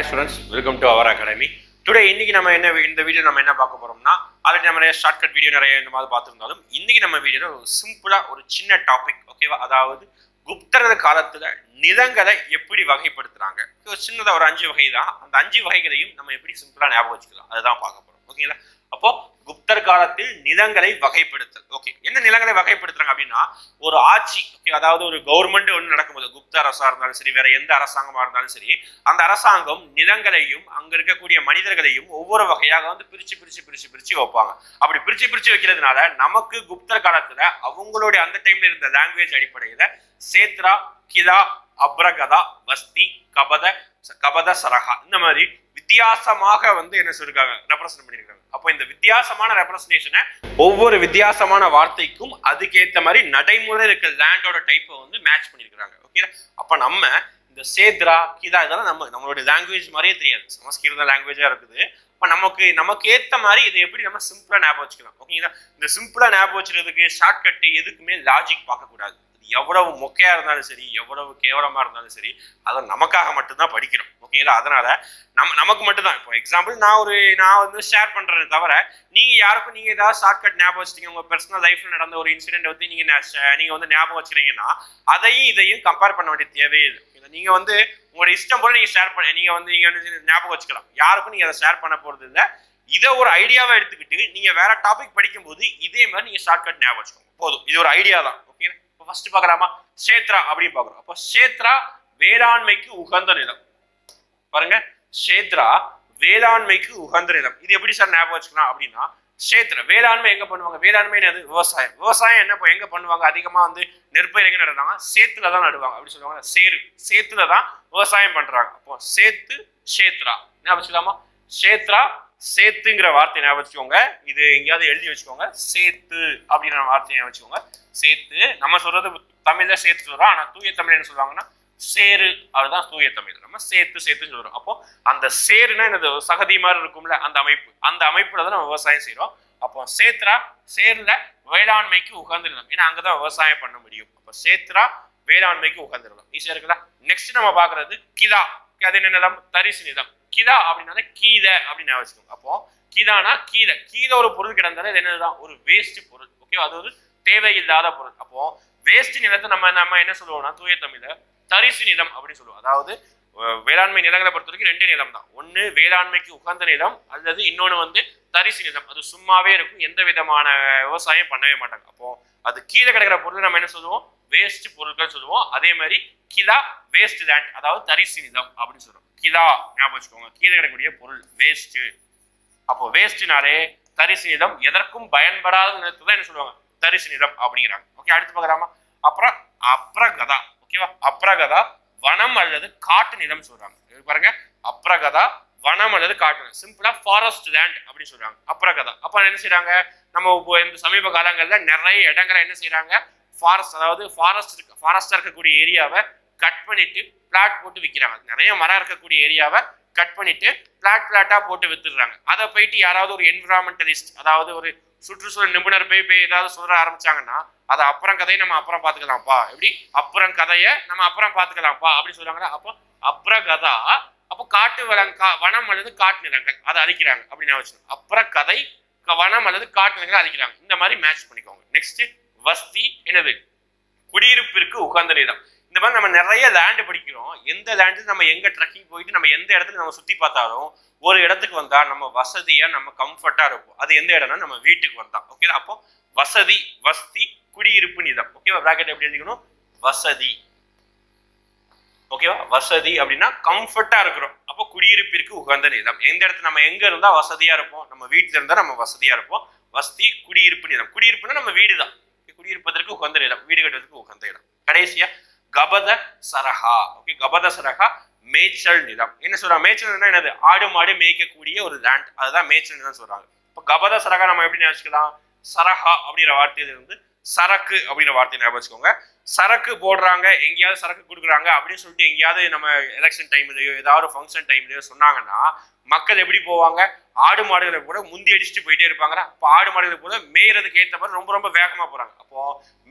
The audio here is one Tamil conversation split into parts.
Hi students welcome to our academy today இன்னைக்கு நம்ம என்ன இந்த வீடியோ நம்ம என்ன பார்க்க போறோம்னா ஆல்ரெடி நம்ம நிறைய ஷார்ட்கட் வீடியோ நிறைய இந்த மாதிரி பார்த்துருந்தாலும் இன்னைக்கு நம்ம வீடியோ சிம்பிளா ஒரு சின்ன டாபிக் ஓகேவா அதாவது குப்தரது காலத்துல நிலங்களை எப்படி வகைப்படுத்துறாங்க. ஒரு சின்னதா ஒரு அஞ்சு வகை தான் அந்த அஞ்சு வகைகளையும் நம்ம எப்படி சிம்பிளா ஞாபகம் வச்சுக்கலாம். அதுதான் பார்க்க போறோம். ஓகேங்களா அப்போ குப்தர் காலத்தில் நிலங்களை வகைப்படுத்தல். ஓகே என்ன நிலங்களை வகைப்படுத்துறாங்க அப்படின்னா ஒரு ஆட்சி ஓகே அதாவது ஒரு கவர்மெண்ட் ஒன்று நடக்கும்போது குப்த அரசா இருந்தாலும் சரி வேற எந்த அரசாங்கமா இருந்தாலும் சரி அந்த அரசாங்கம் நிலங்களையும் அங்க இருக்கக்கூடிய மனிதர்களையும் ஒவ்வொரு வகையாக வந்து பிரிச்சு பிரிச்சு பிரிச்சு பிரிச்சு வைப்பாங்க. அப்படி பிரிச்சு பிரிச்சு வைக்கிறதுனால நமக்கு குப்தர் காலத்துல அவங்களுடைய அந்த டைம்ல இருந்த லாங்குவேஜ் அடிப்படையில சேத்ரா கிலா அப்ரகதா வஸ்தி கபத கபத சரகா இந்த மாதிரி வித்தியாசமாக வந்து என்ன சொல்லிருக்காங்க? ரெப்ரசன்ட் பண்ணியிருக்காங்க அப்போ இந்த வித்தியாசமான ரெப்ரசன்டேஷனை ஒவ்வொரு வித்தியாசமான வார்த்தைக்கும் அதுக்கேத்த மாதிரி நடைமுறை இருக்க லேண்டோட டைப்பை வந்து மேட்ச் பண்ணியிருக்கிறாங்க ஓகே அப்ப நம்ம இந்த சேத்ரா கீதா இதெல்லாம் நம்ம நம்மளுடைய லாங்குவேஜ் மாதிரியே தெரியாது. சமஸ்கிருத லாங்குவேஜா இருக்குது. அப்ப நமக்கு நமக்கு ஏத்த மாதிரி இதை எப்படி நம்ம சிம்பிளா ஞாபகம் வச்சுக்கலாம்? ஓகேங்களா இந்த சிம்பிளா ஞாபகம் வச்சுக்கிறதுக்கு ஷார்ட்கட் எதுக்குமே லாஜிக் பார்க்கக்கூடாது. எவ்வளவு மொக்கையா இருந்தாலும் சரி எவ்வளவு கேவலமா இருந்தாலும் சரி அதை நமக்காக மட்டும்தான் படிக்கிறோம். ஓகேங்களா அதனால நம்ம நமக்கு மட்டும்தான். இப்போ எக்ஸாம்பிள் நான் ஒரு நான் வந்து ஷேர் பண்றேன் தவிர நீங்க யாருக்கும் நீங்க ஏதாவது ஷார்ட்கட் ஞாபகம் வச்சிருக்கீங்க உங்க பர்சனல் லைஃப்ல நடந்த ஒரு இன்சிடென்ட் வந்து நீங்க நீங்க வந்து ஞாபகம் வச்சுக்கிறீங்கன்னா அதையும் இதையும் கம்பேர் பண்ண வேண்டிய தேவையே இல்லை. இதை நீங்க வந்து உங்களோட இஷ்டம் போல நீங்க ஷேர் பண்ண நீங்க வந்து நீங்க வந்து ஞாபகம் வச்சுக்கலாம். யாருக்கும் நீங்க அதை ஷேர் பண்ண போறது இல்லை. இதை ஒரு ஐடியாவை எடுத்துக்கிட்டு நீங்க வேற டாபிக் படிக்கும்போது இதே மாதிரி நீங்க ஷார்ட்கட் ஞாபகம் வச்சுக்கோங்க. போதும். இது ஒரு ஐடியா தான். ஓகே ஃபர்ஸ்ட் பார்க்கலாமா? சேத்ரா அப்படின்னு பார்க்குறோம். அப்போ சேத்ரா வேளாண்மைக்கு உகந்த நிலம். பாருங்க சேத்ரா வேளாண்மைக்கு உகந்த நிலம். இது எப்படி சார் ஞாபகம் வச்சுக்கலாம் அப்படின்னா சேத்திரம் வேளாண்மை எங்க பண்ணுவாங்க? வேளாண்மை என்னது? விவசாயம். விவசாயம் என்ன எங்க பண்ணுவாங்க? அதிகமா வந்து நெற்பயிர் எங்க நடுறாங்க சேத்துல தான் நடுவாங்க. அப்படின்னு சொல்லுவாங்க சேரு. சேத்துல தான் விவசாயம் பண்றாங்க. அப்போ சேத்து ஷேத்ரா ஞாபகம் வச்சுக்கலாமா? சேத்ரா சேத்துங்கிற வார்த்தை ஞாபகம் வச்சுக்கோங்க. இது எங்கேயாவது எழுதி வச்சுக்கோங்க. சேத்து அப்படிங்கிற வார்த்தையை ஞாபகம் வச்சுக்கோங்க. சேத்து நம்ம சொல்றது தமிழ்ல சேர்த்து சொல்றோம். ஆனா தூய தமிழ் என்ன சொல்லுவாங்கன்னா சேரு அதுதான் தூய தமிழ். நம்ம சேர்த்து சேர்த்து சொல்றோம். அப்போ அந்த சேருன்னா என்னது? சகதி மாதிரி இருக்கும்ல அந்த அமைப்பு. அந்த அமைப்புல தான் நம்ம விவசாயம் செய்யறோம் அப்போ சேத்ரா சேர்ல வேளாண்மைக்கு உகந்திருந்தோம் ஏன்னா அங்கதான் விவசாயம் பண்ண முடியும். அப்போ சேத்ரா வேளாண்மைக்கு உகந்திருந்தோம் ஈஸியா இருக்குல்ல நெக்ஸ்ட் நம்ம பாக்குறது கிலா அது என்ன நிலம்? தரிசு நிலம். கிதா அப்படின்னா கீதை அப்படின்னு ஞாபகம் வச்சுக்கோங்க. அப்போ கீதானா கீதை. கீதை ஒரு பொருள் கிடந்தாலே அது என்னதுதான்? ஒரு வேஸ்ட் பொருள். ஓகே அது ஒரு தேவையில்லாத பொருள். அப்போ வேஸ்ட் நிலத்தை நம்ம நம்ம என்ன சொல்லுவோம்னா தூய தமிழ தரிசு நிலம் அப்படின்னு சொல்லுவோம். அதாவது வேளாண்மை நிலங்களை பொறுத்த வரைக்கும் ரெண்டு நிலம் தான். ஒன்று வேளாண்மைக்கு உகந்த நிலம் அல்லது இன்னொன்று வந்து தரிசு நிலம். அது சும்மாவே இருக்கும். எந்த விதமான விவசாயம் பண்ணவே மாட்டாங்க. அப்போ அது கீழே கிடக்கிற பொருள் நம்ம என்ன சொல்லுவோம்? வேஸ்ட் பொருட்கள் சொல்லுவோம். அதே மாதிரி கிதா வேஸ்ட் லேண்ட் அதாவது தரிசு நிலம் அப்படின்னு சொல்றோம். கிதா ஞாபகம் வச்சுக்கோங்க. கீழே கிடக்கக்கூடிய பொருள் வேஸ்ட் அப்போ வேஸ்ட்னாலே தரிசு நிலம் எதற்கும் பயன்படாத நிலத்தை தான் என்ன சொல்லுவாங்க? தரிசு நிலம் அப்படிங்கிறாங்க. ஓகே அடுத்து பார்க்கலாமா? அப்புறம் அப்ரகதா. ஓகேவா அப்ரகதா வனம் அல்லது காட்டு நிலம் சொல்றாங்க. இது பாருங்க. அப்ரகதா வனம் அல்லது காட்டு நிலம். சிம்பிளா ஃபாரஸ்ட் லேண்ட் அப்படின்னு சொல்றாங்க. அப்ரகதா. அப்ப என்ன செய்யறாங்க நம்ம இப்போ இந்த சமீப காலங்களில் நிறைய இடங்களை என்ன செய்யறாங்க ஃபாரஸ்ட் அதாவது ஃபாரஸ்ட் ஃபாரஸ்டா இருக்கக்கூடிய ஏரியாவை கட் பண்ணிட்டு பிளாட் போட்டு விற்கிறாங்க நிறைய மரம் இருக்கக்கூடிய ஏரியாவை கட் பண்ணிட்டு பிளாட் பிளாட்டாக போட்டு வித்துடுறாங்க. அதை போயிட்டு யாராவது ஒரு என்விரான்மெண்டலிஸ்ட் அதாவது ஒரு சுற்றுச்சூழல் நிபுணர் போய் போய் ஏதாவது சொல்ல ஆரம்பிச்சாங்கன்னா அதை அப்புறம் கதையை நம்ம அப்புறம் பார்த்துக்கலாம்ப்பா. எப்படி? அப்புறம் கதையை நம்ம அப்புறம் பார்த்துக்கலாம்ப்பா அப்படின்னு சொல்லுவாங்கன்னா அப்போ அப்புறம் கதா அப்போ காட்டு வளம் கா வனம் அல்லது காட்டு நிலங்கள் அதை அழிக்கிறாங்க அப்படின்னு வச்சுக்கோங்க. அப்புறம் கதை க- வனம் அல்லது காட்டு நிலங்கள் அழிக்கிறாங்க. இந்த மாதிரி மேட்ச் பண்ணிக்கோங்க. நெக்ஸ்ட் வஸ்தி என்னது? குடியிருப்பிற்கு உகந்த நிலம் இந்த மாதிரி நம்ம நிறைய லேண்ட் படிக்கிறோம். எந்த லேண்டு நம்ம எங்க ட்ரக்கிங் போயிட்டு நம்ம எந்த இடத்துக்கு நம்ம சுத்தி பார்த்தாலும் ஒரு இடத்துக்கு வந்தா நம்ம வசதியா நம்ம கம்ஃபர்ட்டா இருப்போம் அது எந்த இடம்னா நம்ம வீட்டுக்கு வந்தா. ஓகேவா அப்போ வசதி வஸ்தி குடியிருப்பு நிலம். ஓகேவா பிராக்கெட் எப்படி எழுதிக்கணும்? வசதி. ஓகேவா வசதி அப்படின்னா கம்ஃபர்ட்டா இருக்கிறோம். அப்போ குடியிருப்பிற்கு உகந்த நிலம். எந்த இடத்துல நம்ம எங்க இருந்தா வசதியா இருப்போம்? நம்ம வீட்டுல இருந்தா நம்ம வசதியா இருப்போம். வசதி குடியிருப்பு நிலம். குடியிருப்புனா நம்ம வீடு தான் குடியிருப்பதற்கு உகந்த இடம் வீடு கட்டுறதுக்கு உகந்த இடம். கடைசியா கபத சரஹா. ஓகே கபத சரகா மேய்ச்சல் நிலம் என்ன சொல்றாங்க மேய்ச்சல் நிலம் என்னது? ஆடு மாடு மேய்க்கக்கூடிய ஒரு லேண்ட் அதுதான் மேய்ச்சல் நிலம் சொல்றாங்க. இப்போ கபத சரகா நம்ம எப்படி நினைச்சுக்கலாம்? சரஹா அப்படிங்கிற வார்த்தையில இருந்து சரக்கு அப்படிங்கிற வார்த்தையை ஞாபகம் வச்சுக்கோங்க. சரக்கு போடுறாங்க எங்கேயாவது சரக்கு கொடுக்குறாங்க அப்படின்னு சொல்லிட்டு எங்கேயாவது நம்ம எலெக்ஷன் டைம்லயோ ஏதாவது ஃபங்க்ஷன் டைம்லயோ சொன்னாங்கன்னா மக்கள் எப்படி போவாங்க? ஆடு மாடுகளை கூட முந்தி அடிச்சுட்டு போயிட்டே இருப்பாங்களா அப்போ ஆடு மாடுகளை கூட மேயறதுக்கு ஏற்ற மாதிரி ரொம்ப ரொம்ப வேகமாக போகிறாங்க அப்போ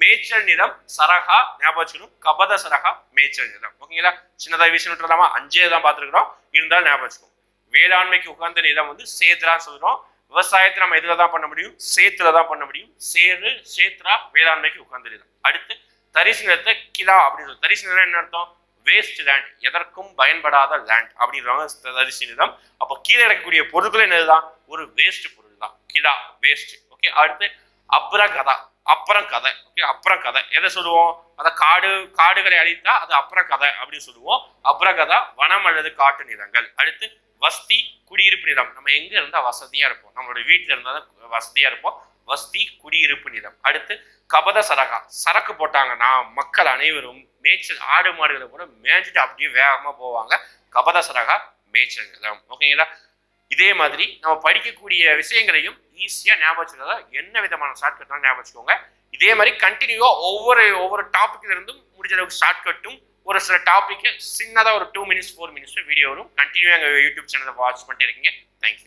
மேய்ச்சல் நிலம் சரகா ஞாபகம் வச்சுக்கணும். கபத சரகா மேய்ச்சல் நிலம். ஓகேங்களா சின்னதாக விஷயம் விட்டுலாமா அஞ்சே தான் பார்த்துருக்குறோம். இருந்தாலும் ஞாபகம் வேளாண்மைக்கு உகந்த நிலம் வந்து சேத்ரான்னு சொல்கிறோம் விவசாயத்தை நம்ம எதில் தான் பண்ண முடியும்? சேத்துல தான் பண்ண முடியும். சேரு சேத்ரா வேளாண்மைக்கு உகந்த நிலம். அடுத்து தரிசு நிலத்தை கிலா அப்படின்னு சொல்லுவோம் தரிசு நிலம் என்ன அர்த்தம்? வேஸ்ட் லேண்ட் எதற்கும் பயன்படாத லேண்ட் அப்படின்றவங்க தரிசு நிலம் அப்போ கீழே இறக்கக்கூடிய பொருட்கள் என்னதுதான் ஒரு வேஸ்ட் பொருள் தான் கிடா வேஸ்ட் ஓகே அடுத்து அப்ரகதா அப்புறம் கதை ஓகே அப்புறம் கதை எதை சொல்லுவோம்? அதை காடு காடுகளை அழித்தா அது அப்புறம் கதை அப்படின்னு சொல்லுவோம். அப்ரகதா வனம் அல்லது காட்டு நிலங்கள். அடுத்து வஸ்தி குடியிருப்பு நிலம். நம்ம எங்க இருந்தா வசதியா இருப்போம். நம்மளோட வீட்டுல இருந்தா தான் வசதியா இருப்போம். வஸ்தி குடியிருப்பு நிலம். அடுத்து கபத சரகா. சரக்கு போட்டாங்கன்னா மக்கள் அனைவரும் மேய்ச்சல் ஆடு மாடுகளை கூட மேய்ச்சிட்டு அப்படியே வேகமா போவாங்க. கபத சரகா மேய்ச்சல் நிலம். ஓகேங்களா இதே மாதிரி நம்ம படிக்கக்கூடிய விஷயங்களையும் ஈஸியா ஞாபகம் வச்சுக்கிறதா என்ன விதமான ஷார்ட்கட்னாலும் ஞாபகம் வச்சுக்கோங்க. இதே மாதிரி கண்டினியூவா ஒவ்வொரு ஒவ்வொரு டாபிக்ல இருந்தும் முடிஞ்ச அளவுக்கு ஷார்ட்கட்டும் ஒரு சில டாபிக் சின்னதா ஒரு two minutes four minutes video வரும். கண்டினியூ எங்க யூடியூப் சேனலை வாட்ச் பண்ணிட்டு இருக்கீங்க. Thank you